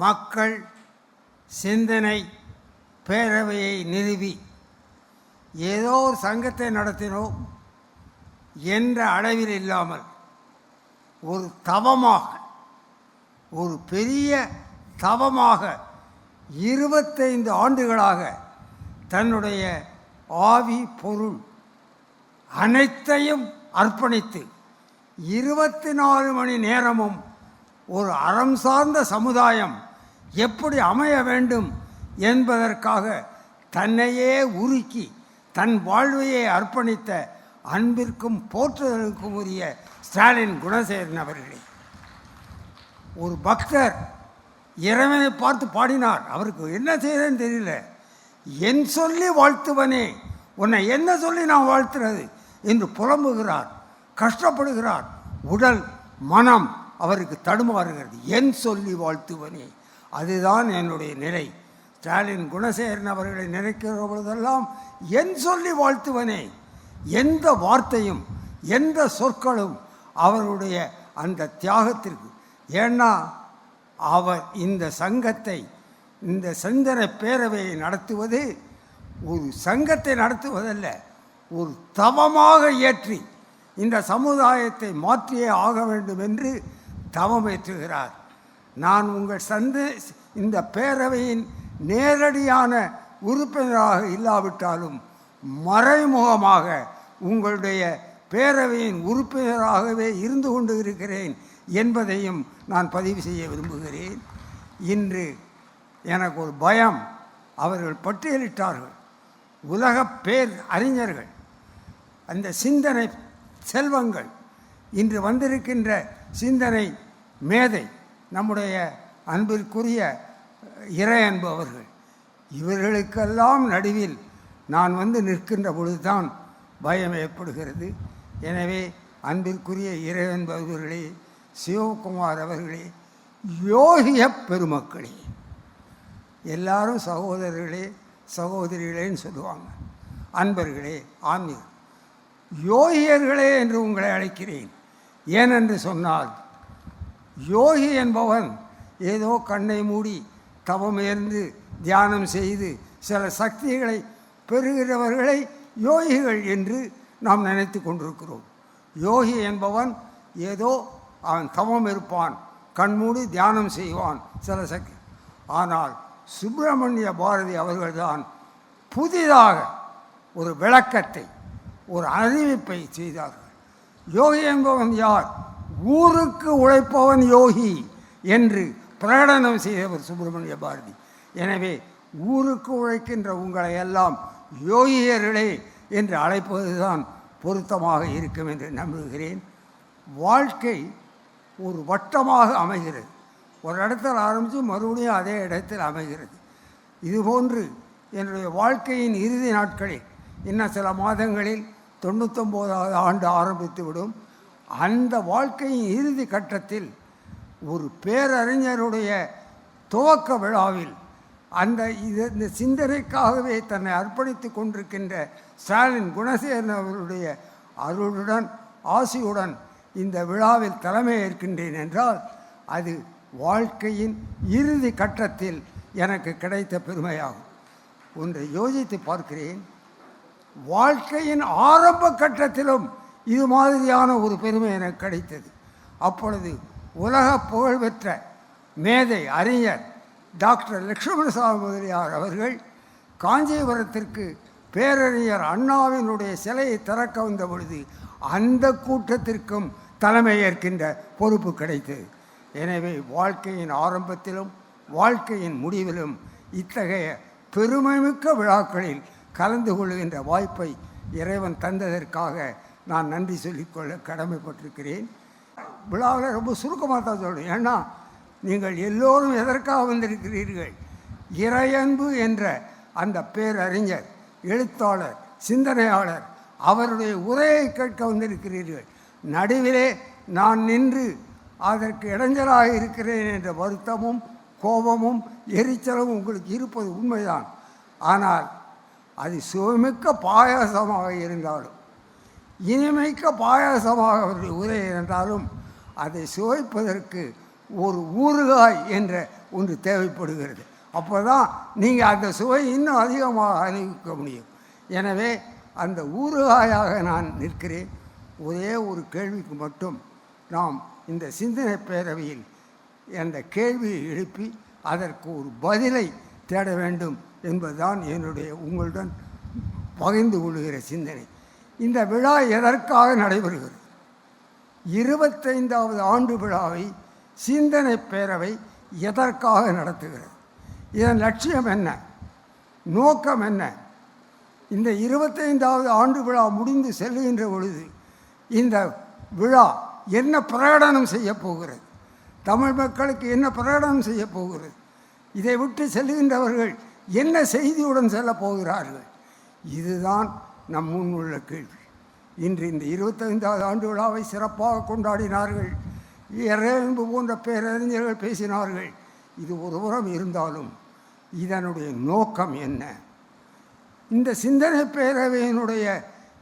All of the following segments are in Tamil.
மக்கள் சிந்தனை பேரவையை நிறுவி ஏதோ ஒரு சங்கத்தை நடத்தினோம் என்ற அளவில் இல்லாமல் ஒரு தவமாக ஒரு பெரிய தவமாக இருபத்தைந்து ஆண்டுகளாக தன்னுடைய ஆவி பொருள் அனைத்தையும் அர்ப்பணித்து இருபத்தி நாலு மணி நேரமும் ஒரு அறம் சார்ந்த சமுதாயம் எப்படி அமைய வேண்டும் என்பதற்காக தன்னையே உருக்கி தன் வாழ்வையே அர்ப்பணித்த அன்பிற்கும் போற்றுதலுக்கும் உரிய ஸ்டாலின் குணசேகரன் அவர்களே. ஒரு பக்தர் இறைவனை பார்த்து பாடினார். அவருக்கு என்ன செய்யறதுன்னு தெரியல. என் சொல்லி வாழ்த்துவனே உன்னை என்ன சொல்லி நான் வாழ்த்துறது என்று புலம்புகிறார் கஷ்டப்படுகிறார். உடல் மனம் அவருக்கு தடுமாறுகிறது. என் சொல்லி வாழ்த்துவனே. அதுதான் என்னுடைய நிலை. ஸ்டாலின் குணசேகரன் அவர்களை நினைக்கிற பொழுதெல்லாம் என் சொல்லி வாழ்த்துவனே. எந்த வார்த்தையும் எந்த சொற்களும் அவருடைய அந்த தியாகத்திற்கு. ஏன்னா அவர் இந்த சங்கத்தை இந்த சிந்தனை பேரவையை நடத்துவது ஒரு சங்கத்தை நடத்துவதல்ல ஒரு தவமாக ஏற்றி இந்த சமுதாயத்தை மாற்றியே ஆக வேண்டும் என்று தவமேற்றுகிறார் நான் உங்கள் சந்த இந்த பேரவையின் நேரடியான உறுப்பினராக இல்லாவிட்டாலும் மறைமுகமாக உங்களுடைய பேரவையின் உறுப்பினராகவே இருந்து கொண்டு இருக்கிறேன் என்பதையும் நான் பதிவு செய்ய விரும்புகிறேன். இன்று எனக்கு ஒரு பயம். அவர்கள் பட்டியலிட்டார்கள். உலக பேர் அறிஞர்கள். அந்த சிந்தனை செல்வங்கள். இன்று வந்திருக்கின்ற சிந்தனை மேதை. நம்முடைய அன்பிற்குரிய இறை என்பவர்கள் இவர்களுக்கெல்லாம் நடுவில் நான் வந்து நிற்கின்ற பொழுதுதான் பயம் ஏற்படுகிறது. எனவே அன்பிற்குரிய இறை என்பவர்களே சிவகுமார் அவர்களே யோகிய பெருமக்களே எல்லாரும் சகோதரர்களே சகோதரிகளேன்னு சொல்லுவாங்க. அன்பர்களே ஆன்மீக யோகியர்களே என்று உங்களை அழைக்கிறேன். ஏனென்று சொன்னால் யோகி என்பவன் ஏதோ கண்ணை மூடி தவமேர்ந்து தியானம் செய்து சில சக்திகளை பெறுகிறவர்களை யோகிகள் என்று நாம் நினைத்து கொண்டிருக்கிறோம். யோகி என்பவன் ஏதோ அவன் தவம் இருப்பான் கண்மூடி தியானம் செய்வான் சில சக்தி. ஆனால் சுப்பிரமணிய பாரதி அவர்கள்தான் புதிதாக ஒரு விளக்கத்தை ஒரு அறிவிப்பை செய்தார்கள். யோகி என்பவன் யார்? ஊருக்கு உழைப்பவன் யோகி என்று பிரகடனம் செய்தவர் சுப்பிரமணிய பாரதி. எனவே ஊருக்கு உழைக்கின்ற உங்களை எல்லாம் யோகியர்களே என்று அழைப்பதுதான் பொருத்தமாக இருக்கும் என்று நம்புகிறேன். வாழ்க்கை ஒரு வட்டமாக அமைகிறது. ஒரு இடத்தில் ஆரம்பித்து மறுபடியும் அதே இடத்தில் அமைகிறது. இதுபோன்று என்னுடைய வாழ்க்கையின் இறுதி நாட்களில் இன்னும் சில மாதங்களில் தொண்ணூத்தொம்போதாவது ஆண்டு ஆரம்பித்து விடும் அந்த வாழ்க்கையின் இறுதி கட்டத்தில் ஒரு பேரறிஞருடைய துவக்க விழாவில் அந்த இது இந்த சிந்தனைக்காகவே தன்னை அர்ப்பணித்து கொண்டிருக்கின்ற ஸ்டாலின் குணசேகரன் அவருடைய அருளுடன் ஆசியுடன் இந்த விழாவில் தலைமை ஏற்கின்றேன் என்றால் அது வாழ்க்கையின் இறுதி கட்டத்தில் எனக்கு கிடைத்த பெருமையாகும். ஒன்றை யோசித்து பார்க்கிறேன். வாழ்க்கையின் ஆரம்ப கட்டத்திலும் இது மாதிரியான ஒரு பெருமை எனக்கு கிடைத்தது. அப்பொழுது உலக புகழ்பெற்ற மேதை அறிஞர் டாக்டர் லக்ஷ்மணசாமி முதலியார் அவர்கள் காஞ்சிபுரத்திற்கு பேரறிஞர் அண்ணாவினுடைய சிலையை திறக்க வந்த பொழுது அந்த கூட்டத்திற்கும் தலைமை ஏற்கின்ற பொறுப்பு கிடைத்தது. எனவே வாழ்க்கையின் ஆரம்பத்திலும் வாழ்க்கையின் முடிவிலும் இத்தகைய பெருமைமிக்க விழாக்களில் கலந்து கொள்கின்ற வாய்ப்பை இறைவன் தந்ததற்காக நான் நன்றி சொல்லிக்கொள்ள கடமைப்பட்டிருக்கிறேன். விழாவில் ரொம்ப சுருக்கமாக தான் சொல்லணும். ஏன்னா நீங்கள் எல்லோரும் எதற்காக வந்திருக்கிறீர்கள்? இறையன்பு என்ற அந்த பேரறிஞர் எழுத்தாளர் சிந்தனையாளர் அவருடைய உரையை கேட்க வந்திருக்கிறீர்கள். நடுவிலே நான் நின்று அதற்கு இடைஞ்சலாக இருக்கிறேன் என்ற வருத்தமும் கோபமும் எரிச்சலும் உங்களுக்கு இருப்பது உண்மைதான். ஆனால் அது சுவைமிக்க பாயாசமாக இருந்தாலும் இனிமைக்க பாயாசமாக அவர்கள் உரை என்றாலும் அதை சுவைப்பதற்கு ஒரு ஊறுகாய் என்ற ஒன்று தேவைப்படுகிறது. அப்போ தான் நீங்கள் அந்த சுவை இன்னும் அதிகமாக அனுபவிக்க முடியும். எனவே அந்த ஊறுகாயாக நான் நிற்கிறேன். ஒரே ஒரு கேள்விக்கு மட்டும் நாம் இந்த சிந்தனை பேரவையில் அந்த கேள்வியை எழுப்பி அதற்கு ஒரு பதிலை தேட வேண்டும் என்பதுதான் என்னுடைய உங்களுடன் பகிர்ந்து கொள்கிற சிந்தனை. இந்த விழா எதற்காக நடைபெறுகிறது? இருபத்தைந்தாவது ஆண்டு விழாவை சிந்தனை பேரவை எதற்காக நடத்துகிறது? இதன் லட்சியம் என்ன? நோக்கம் என்ன? இந்த இருபத்தைந்தாவது ஆண்டு விழா முடிந்து செல்லுகின்ற பொழுது இந்த விழா என்ன பிரகடனம் செய்ய போகிறது? தமிழ் மக்களுக்கு என்ன பிரகடனம் செய்ய போகிறது? இதை விட்டு செல்லுகின்றவர்கள் என்ன செய்தியுடன் செல்லப் போகிறார்கள்? இதுதான் நம் முன் உள்ள கேள்வி. இன்று இந்த இருபத்தைந்தாவது ஆண்டு விழாவை சிறப்பாக கொண்டாடினார்கள். இறையன்பு போன்ற பேரறிஞர்கள் பேசினார்கள். இது ஒருபுறம் இருந்தாலும் இதனுடைய நோக்கம் என்ன? இந்த சிந்தனை பேரவையினுடைய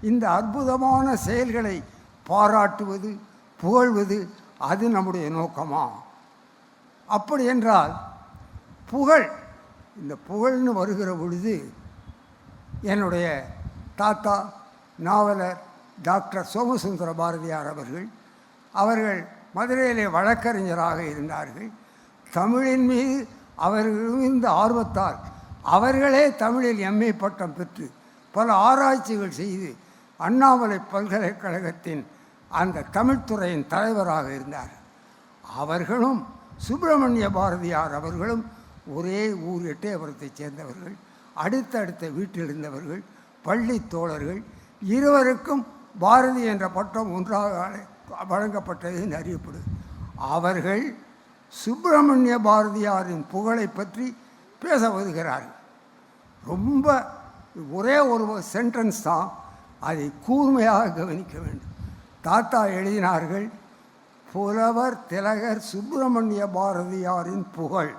இந்த அற்புதமான செயல்களை பாராட்டுவது புகழ்வது அது நம்முடைய நோக்கமா? அப்படி என்றால் புகழ் இந்த புகழ்னு வருகிற பொழுது என்னுடைய தாத்தா நாவலர் டாக்டர் சோமசுந்தர பாரதியார் அவர்கள் அவர்கள் மதுரையிலே வழக்கறிஞராக இருந்தார்கள். தமிழின் மீது அவர்கள் இந்த ஆர்வத்தால் அவர்களே தமிழில் எம்ஏ பட்டம் பெற்று பல ஆராய்ச்சிகள் செய்து அண்ணாமலை பல்கலைக்கழகத்தின் அந்த தமிழ்த்துறையின் தலைவராக இருந்தார். அவர்களும் சுப்பிரமணிய பாரதியார் அவர்களும் ஒரே ஊர் எட்டயபுரத்தைச் சேர்ந்தவர்கள். அடுத்தடுத்த வீட்டில் இருந்தவர்கள். பள்ளி தோழர்கள் இருவருக்கும் பாரதி என்ற பட்டம் ஒன்றாக வழங்கப்பட்டது என்று அறியப்படுது அவர்கள் சுப்பிரமணிய பாரதியாரின் புகழை பற்றி பேச வருகிறார்கள். ரொம்ப ஒரே ஒரு சென்டென்ஸ் தான் அதை கூர்மையாக கவனிக்க வேண்டும். தாத்தா எழுதினார்கள் புலவர் திலகர் சுப்பிரமணிய பாரதியாரின் புகழ்.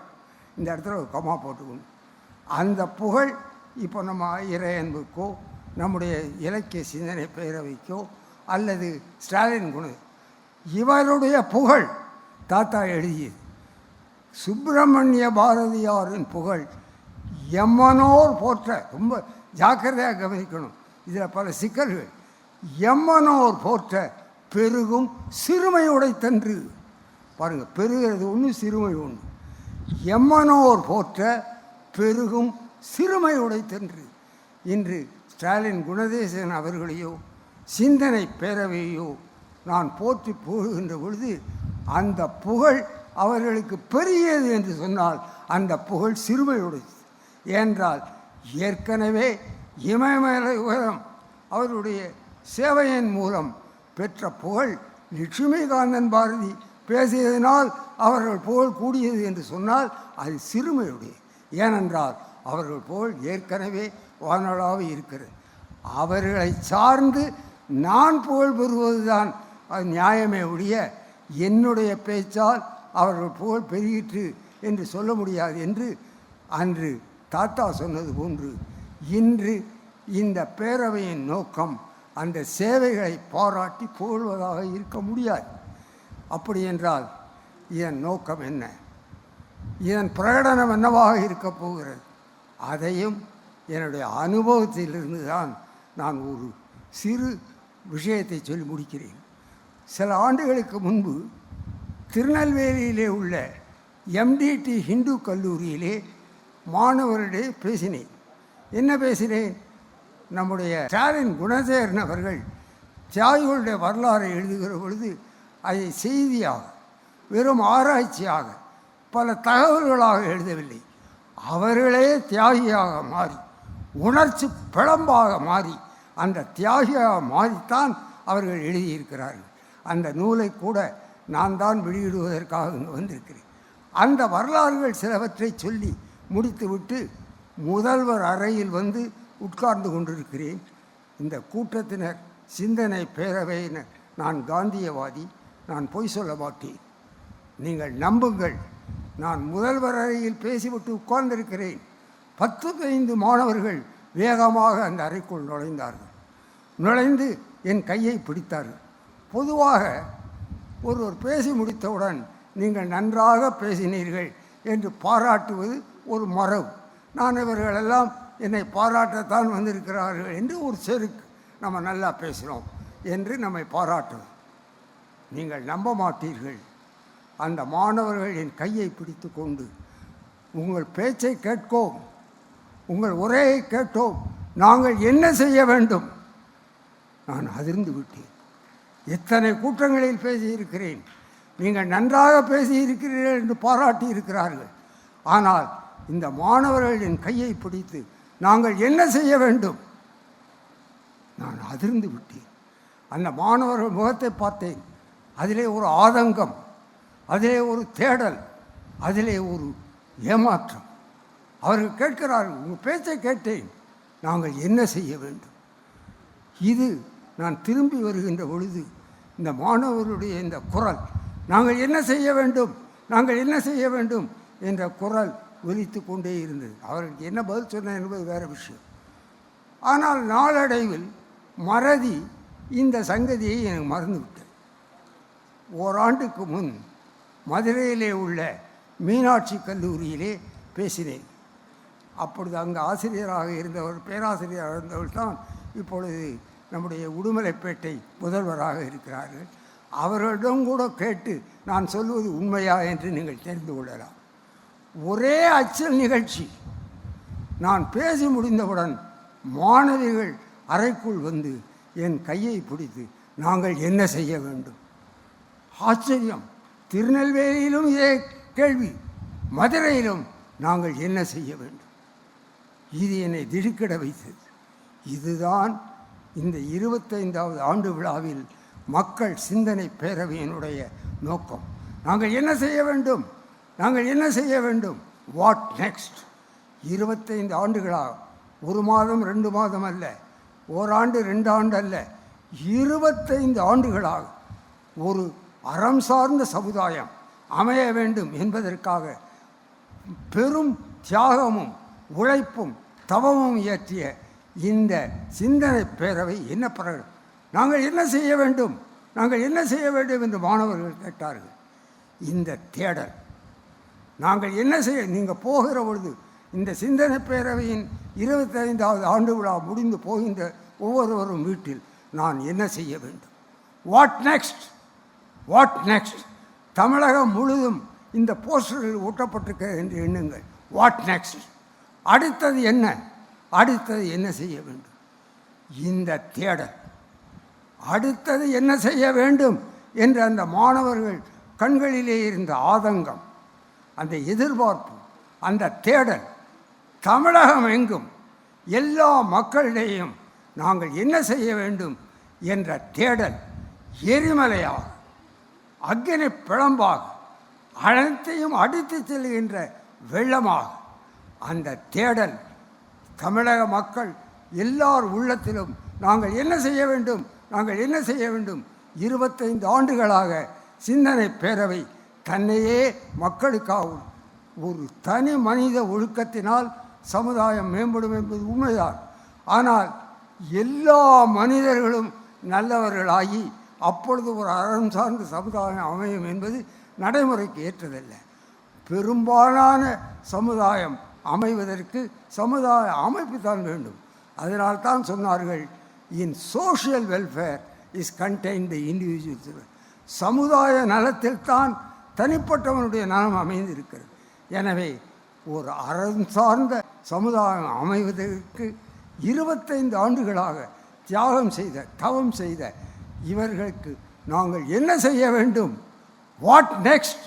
இந்த இடத்துல ஒரு கமா போட்டுக்கணும். அந்த புகழ் இப்போ நம்ம இறையன்புக்கோ நம்முடைய இலக்கிய சிந்தனை பேரவைக்கோ அல்லது ஸ்டாலின் குண இவருடைய புகழ் தாத்தா எழுதியது. சுப்பிரமணிய பாரதியாரின் புகழ் எம்மனோர் போற்ற ரொம்ப ஜாக்கிரதையாக கவனிக்கணும். இதில் பல சிக்கல்கள். எம்மனோர் போற்ற பெருகும் சிறுமையுடை தன்று. பாருங்கள் பெருகிறது ஒன்று சிறுமை ஒன்று எம்மனோர் போற்ற பெருகும் சிறுமை உடைத்தன்று இன்று ஸ்டாலின் குணதேசன் அவர்களையோ சிந்தனை பேரவையோ நான் போற்றி புகழ்கின்ற பொழுது அந்த புகழ் அவர்களுக்கு பெரியது என்று சொன்னால் அந்த புகழ் சிறுமையுடையது ஏனென்றால் ஏற்கனவே இமயமலை உயரம் அவருடைய சேவையின் மூலம் பெற்ற புகழ் லட்சுமிகாந்தன் பாரதி பேசியதனால் அவர்கள் புகழ் கூடியது என்று சொன்னால் அது சிறுமையுடைய ஏனென்றால் அவர்கள் போல் ஏற்கனவே வானளாக இருக்கிறது. அவர்களை சார்ந்து நான் புகழ் பெறுவதுதான் அது நியாயமே ஒழிய என்னுடைய பேச்சால் அவர்கள் புகழ் பெருகிற்று என்று சொல்ல முடியாது என்று அன்று தாத்தா சொன்னது போன்று இன்று இந்த பேரவையின் நோக்கம் அந்த சேவைகளை பாராட்டி புகழ்வதாக இருக்க முடியாது. அப்படி என்றால் இதன் நோக்கம் என்ன? இதன் பிரகடனம் என்னவாக இருக்கப் போகிறது? அதையும் என்னுடைய அனுபவத்திலிருந்து தான் நான் ஒரு சிறு விஷயத்தை சொல்லி முடிக்கிறேன். சில ஆண்டுகளுக்கு முன்பு திருநெல்வேலியிலே உள்ள எம்டிடி ஹிந்து கல்லூரியிலே மாணவரிடையே பேசினேன். என்ன பேசினேன்? நம்முடைய ஸ்டாலின் குணசேகரன் அவர்கள் தியாகிகளுடைய வரலாறை எழுதுகிற பொழுது அதை செய்தியாக வெறும் ஆராய்ச்சியாக பல தகவல்களாக எழுதவில்லை. அவர்களே தியாகியாக மாறி உணர்ச்சி பிளம்பாக மாறி அந்த தியாகியாக மாறித்தான் அவர்கள் எழுதியிருக்கிறார்கள். அந்த நூலை கூட நான் தான் வெளியிடுவதற்காக இங்கு வந்திருக்கிறேன். அந்த வரலாறுகள் சிலவற்றை சொல்லி முடித்துவிட்டு முதல்வர் அறையில் வந்து உட்கார்ந்து கொண்டிருக்கிறேன். இந்த கூட்டத்தினர் சிந்தனை பேரவையினர் நான் காந்தியவாதி நான் பொய் சொல்ல மாட்டேன். நீங்கள் நம்புங்கள். நான் முதல்வர் அறையில் பேசிவிட்டு உட்கார்ந்திருக்கிறேன். பத்து பதினைந்து மாணவர்கள் வேகமாக அந்த அறைக்குள் நுழைந்தார்கள். நுழைந்து என் கையை பிடித்தார்கள். பொதுவாக ஒருவர் பேசி முடித்தவுடன் நீங்கள் நன்றாக பேசினீர்கள் என்று பாராட்டுவது ஒரு மரபு. நான் இவர்களெல்லாம் என்னை பாராட்டத்தான் வந்திருக்கிறார்கள் என்று ஒரு செருக்கு நம்ம நல்லா பேசுகிறோம் என்று நம்மை பாராட்டுவோம் நீங்கள் நம்ப மாட்டீர்கள். அந்த மாணவர்கள் என் கையை பிடித்து கொண்டு உங்கள் பேச்சை கேட்கோம் உங்கள் உரையை கேட்டோம் நாங்கள் என்ன செய்ய வேண்டும்? நான் அதிர்ந்து விட்டேன். எத்தனை கூட்டங்களில் பேசியிருக்கிறேன்? நீங்கள் நன்றாக பேசியிருக்கிறீர்கள் என்று பாராட்டி இருக்கிறார்கள். ஆனால் இந்த மாணவர்கள் என் கையை பிடித்து நாங்கள் என்ன செய்ய வேண்டும்? நான் அதிர்ந்து விட்டேன். அந்த மாணவர்கள் முகத்தை பார்த்தேன். அதிலே ஒரு ஆதங்கம் அதிலே ஒரு தேடல் அதிலே ஒரு ஏமாற்றம். அவர்கள் கேட்கிறார்கள் உங்கள் பேச்சை கேட்டேன் நாங்கள் என்ன செய்ய வேண்டும்? இது நான் திரும்பி வருகின்ற பொழுது இந்த மாணவருடைய இந்த குரல் நாங்கள் என்ன செய்ய வேண்டும் நாங்கள் என்ன செய்ய வேண்டும்? என்ற குரல் ஒலித்து கொண்டே இருந்தது. அவர்களுக்கு என்ன பதில் சொன்னேன் என்பது வேறு விஷயம். ஆனால் நாளடைவில் மறதி இந்த சங்கதியை எனக்கு மறந்துவிட்டேன் ஓராண்டுக்கு முன் மதுரையிலே உள்ள மீனாட்சி கல்லூரியிலே பேசினேன். அப்பொழுது அங்கு ஆசிரியராக இருந்தவர் பேராசிரியராக இருந்தவர் தான் இப்பொழுது நம்முடைய உடுமலைப்பேட்டை முதல்வராக இருக்கிறார்கள். அவர்களிடம் கூட கேட்டு நான் சொல்வது உண்மையா என்று நீங்கள் தெரிந்து கொள்ளலாம். ஒரே அச்சல் நிகழ்ச்சி. நான் பேசி முடிந்தவுடன் மாணவிகள் அறைக்குள் வந்து என் கையை பிடித்து நாங்கள் என்ன செய்ய வேண்டும்? ஆச்சரியம். திருநெல்வேலியிலும் இதே கேள்வி மதுரையிலும் நாங்கள் என்ன செய்ய வேண்டும்? இது என்னை திடுக்கிட வைத்தது. இதுதான் இந்த இருபத்தைந்தாவது ஆண்டு விழாவில் மக்கள் சிந்தனை பேரவையினுடைய நோக்கம். நாங்கள் என்ன செய்ய வேண்டும்? நாங்கள் என்ன செய்ய வேண்டும்? வாட் நெக்ஸ்ட் இருபத்தைந்து ஆண்டுகளாக ஒரு மாதம் ரெண்டு மாதம் அல்ல. ஓராண்டு ரெண்டு ஆண்டு அல்ல. இருபத்தைந்து ஆண்டுகளாக ஒரு அறம் சார்ந்த சமுதாயம் அமைய வேண்டும் என்பதற்காக பெரும் தியாகமும் உழைப்பும் தவமும் இயற்றிய இந்த சிந்தனை பேரவை என்ன பிற நாங்கள் என்ன செய்ய வேண்டும்? நாங்கள் என்ன செய்ய வேண்டும் என்று மாணவர்கள் கேட்டார்கள். இந்த தேடல். நாங்கள் என்ன செய்ய நீங்கள் போகிற பொழுது இந்த சிந்தனை பேரவையின் இருபத்தைந்தாவது ஆண்டு விழா முடிந்து போகின்ற ஒவ்வொருவரும் வீட்டில் நான் என்ன செய்ய வேண்டும்? வாட் நெக்ஸ்ட் வாட் நெக்ஸ்ட் தமிழகம் முழுதும் இந்த போஸ்டர்கள் ஊட்டப்பட்டிருக்க என்று எண்ணுங்கள். வாட் நெக்ஸ்ட் அடுத்தது என்ன? அடுத்தது என்ன செய்ய வேண்டும்? இந்த தேடல். அடுத்தது என்ன செய்ய வேண்டும்? என்று அந்த மாணவர்கள் கண்களிலே இருந்த ஆதங்கம் அந்த எதிர்பார்ப்பு அந்த தேடல் தமிழகம் எங்கும் எல்லா மக்களிடையும் நாங்கள் என்ன செய்ய வேண்டும்? என்ற தேடல் எரிமலையாகும். அக்னி பிழம்பாக அனைத்தையும் அடித்து செல்கின்ற வெள்ளமாக. அந்த தேடல் தமிழக மக்கள் எல்லார் உள்ளத்திலும் நாங்கள் என்ன செய்ய வேண்டும் நாங்கள் என்ன செய்ய வேண்டும் இருபத்தைந்து ஆண்டுகளாக சிந்தனை பேரவை தன்னையே மக்களுக்காகவும் ஒரு தனி மனித ஒழுக்கத்தினால் சமுதாயம் மேம்படும் என்பது உண்மைதான். ஆனால் எல்லா மனிதர்களும் நல்லவர்களாகி அப்பொழுது ஒரு அறம் சார்ந்த சமுதாயம் அமையும் என்பது நடைமுறைக்கு ஏற்றதல்ல. பெரும்பாலான சமுதாயம் அமைவதற்கு சமுதாய அமைப்பு தான் வேண்டும். அதனால் தான் சொன்னார்கள் in social welfare is contain the individual சமுதாய நலத்தில் தான் தனிப்பட்டவனுடைய நலம் அமைந்திருக்கிறது. எனவே ஒரு அறம் சார்ந்த சமுதாயம் அமைவதற்கு இருபத்தைந்து ஆண்டுகளாக தியாகம் செய்த தவம் செய்த இவர்களுக்கு நாங்கள் என்ன செய்ய வேண்டும்? வாட் நெக்ஸ்ட்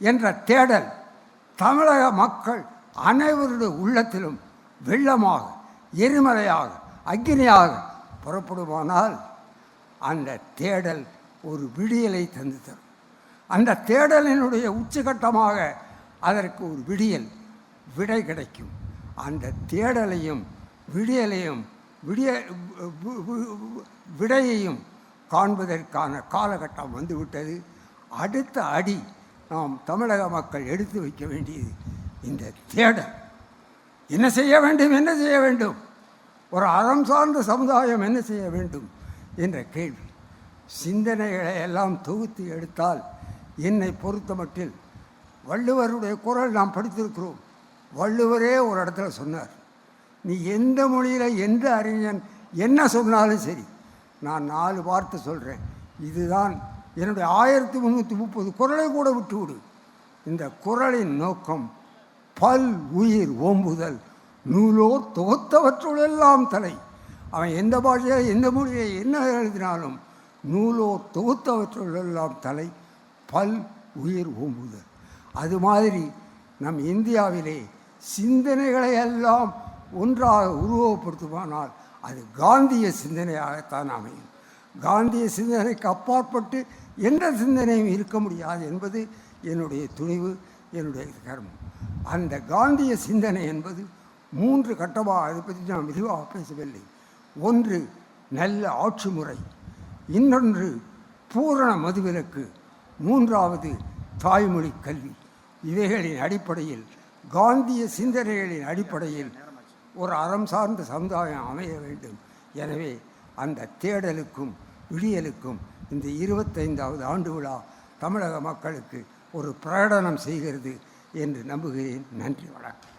என்ற தேடல் தமிழக மக்கள் அனைவருடைய உள்ளத்திலும் வெள்ளமாக எரிமலையாக அக்னியாக புறப்படுமானால் அந்த தேடல் ஒரு விடியலை தந்து தரும் அந்த தேடலினுடைய உச்சகட்டமாக அதற்கு ஒரு விடியல் விடை கிடைக்கும். அந்த தேடலையும் விடியலையும் விடிய விடையையும் காண்பதற்கான காலகட்டம் வந்துவிட்டது. அடுத்த அடி நாம் தமிழக மக்கள் எடுத்து வைக்க வேண்டியது இந்த தேடல். என்ன செய்ய வேண்டும் என்ன செய்ய வேண்டும்? ஒரு அறம் சார்ந்த சமுதாயம் என்ன செய்ய வேண்டும் என்ற கேள்வி. சிந்தனைகளை எல்லாம் தொகுத்து எடுத்தால் என்னை பொறுத்தமட்டில் வள்ளுவருடைய குரல் நாம் படித்திருக்கிறோம். வள்ளுவரே ஒரு இடத்துல சொன்னார். நீ எந்த மொழியில் எந்த அறிஞன் என்ன சொன்னாலும் சரி நான் நாலு வார்த்தை சொல்கிறேன் இதுதான் என்னுடைய ஆயிரத்தி முந்நூற்றி முப்பது குரலை கூட விட்டுவிடு. இந்த குரலின் நோக்கம் பல் உயிர் ஓம்புதல் நூலோர் தொகுத்தவற்றுள்ளெல்லாம் தலை. அவன் எந்த பாஷையில் எந்த மொழியை என்ன எழுதினாலும் நூலோர் தொகுத்தவற்றுள்ளெல்லாம் தலை பல் உயிர் ஓம்புதல். அது மாதிரி நம் இந்தியாவிலே சிந்தனைகளை எல்லாம் ஒன்றாக உருவப்படுத்துமானால் அது காந்திய சிந்தனையாகத்தான் அமையும். காந்திய சிந்தனைக்கு அப்பாற்பட்டு எந்த சிந்தனையும் இருக்க முடியாது என்பது என்னுடைய துணிவு என்னுடைய கர்மம். அந்த காந்திய சிந்தனை என்பது மூன்று கட்டமாக அதை பற்றி நான் விரிவாக பேசவில்லை. ஒன்று நல்ல ஆட்சி முறை. இன்னொன்று பூரண மதுவிலக்கு. மூன்றாவது தாய்மொழி கல்வி. இவைகளின் அடிப்படையில் காந்திய சிந்தனைகளின் அடிப்படையில் ஒரு அறம் சார்ந்த சமுதாயம் அமைய வேண்டும். எனவே அந்த தேடலுக்கும் விடியலுக்கும் இந்த இருபத்தைந்தாவது ஆண்டு விழா தமிழக மக்களுக்கு ஒரு பிரகடனம் செய்கிறது என்று நம்புகிறேன். நன்றி வணக்கம்.